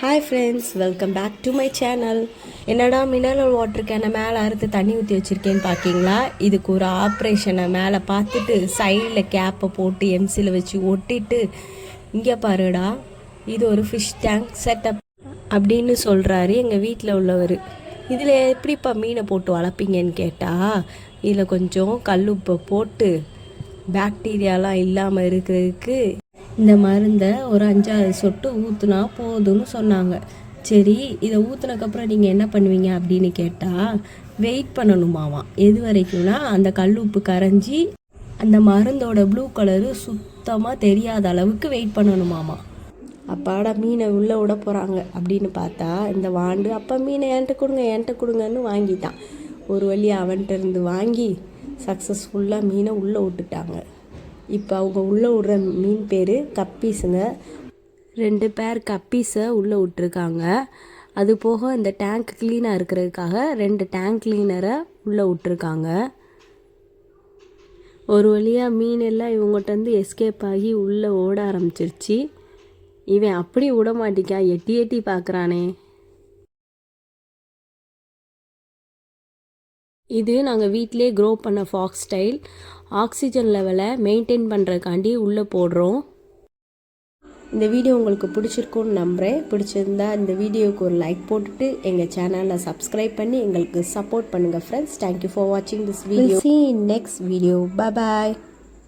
Hi friends welcome back to my channel என்னடா mineral water கேனை மேலே அறுத்து தண்ணி ஊற்றி வச்சுருக்கேன்னு பார்க்கிங்களா இதுக்கு ஒரு ஆப்ரேஷனை மேலே பார்த்துட்டு சைடில் கேப்பை போட்டு எம்சியில் வச்சு ஒட்டிட்டு இங்கே பாருடா இது ஒரு ஃபிஷ் டேங்க் செட்டப் அப்படின்னு சொல்கிறாரு எங்கள் வீட்டில் உள்ளவர். இதில் எப்படிப்பா மீனை போட்டு வளர்ப்பீங்கன்னு கேட்டால் இதில் கொஞ்சம் கல்லுப்பை போட்டு பாக்டீரியாலாம் இல்லாமல் இருக்கிறதுக்கு இந்த மருந்தை ஒரு அஞ்சாறு சொட்டு ஊற்றுனா போதும்னு சொன்னாங்க. சரி இதை ஊற்றுனக்கப்புறம் நீங்கள் என்ன பண்ணுவீங்க அப்படின்னு கேட்டால் வெயிட் பண்ணணுமாவாம் எது வரைக்கும்னா அந்த கல் உப்பு கரைஞ்சி அந்த மருந்தோட ப்ளூ கலரு சுத்தமாக தெரியாத அளவுக்கு வெயிட் பண்ணணுமாமா. அப்பாடா மீனை உள்ளே விட போகிறாங்க அப்படின்னு பார்த்தா இந்த வாண்டு அப்பா மீனை என்கிட்ட கொடுங்க என்கிட்ட கொடுங்கன்னு வாங்கிட்டான். ஒரு வழி அவன்கிட்ட இருந்து வாங்கி சக்ஸஸ்ஃபுல்லாக மீனை உள்ளே விட்டுட்டாங்க. இப்போ அவங்க உள்ளே விடுற மீன் பேர் கப்பீஸுங்க. ரெண்டு பேர் கப்பீஸை உள்ளே விட்ருக்காங்க அது போக இந்த டேங்க் க்ளீனாக இருக்கிறதுக்காக ரெண்டு டேங்க் க்ளீனரை உள்ளே விட்ருக்காங்க ஒரு வழியாக மீன் எல்லாம் இவங்ககிட்டருந்து எஸ்கேப் ஆகி உள்ளே ஓட ஆரம்பிச்சிருச்சு. இவன் அப்படி விட மாட்டிக்கா எட்டி எட்டி பார்க்குறானே இது நாங்கள் வீட்டிலே க்ரோ பண்ண ஃபாக்ஸ் ஸ்டைல் ஆக்சிஜன் லெவலை மெயின்டைன் பண்ணுறதுக்காண்டி உள்ளே போடுறோம். இந்த வீடியோ உங்களுக்கு பிடிச்சிருக்கும்னு நம்புகிறேன் பிடிச்சிருந்தா இந்த வீடியோவுக்கு ஒரு லைக் போட்டுட்டு எங்கள் சேனலை சப்ஸ்கிரைப் பண்ணி எங்களுக்கு சப்போர்ட் பண்ணுங்கள் ஃப்ரெண்ட்ஸ் தேங்க்யூ ஃபார் வாட்சிங் this video see next video bye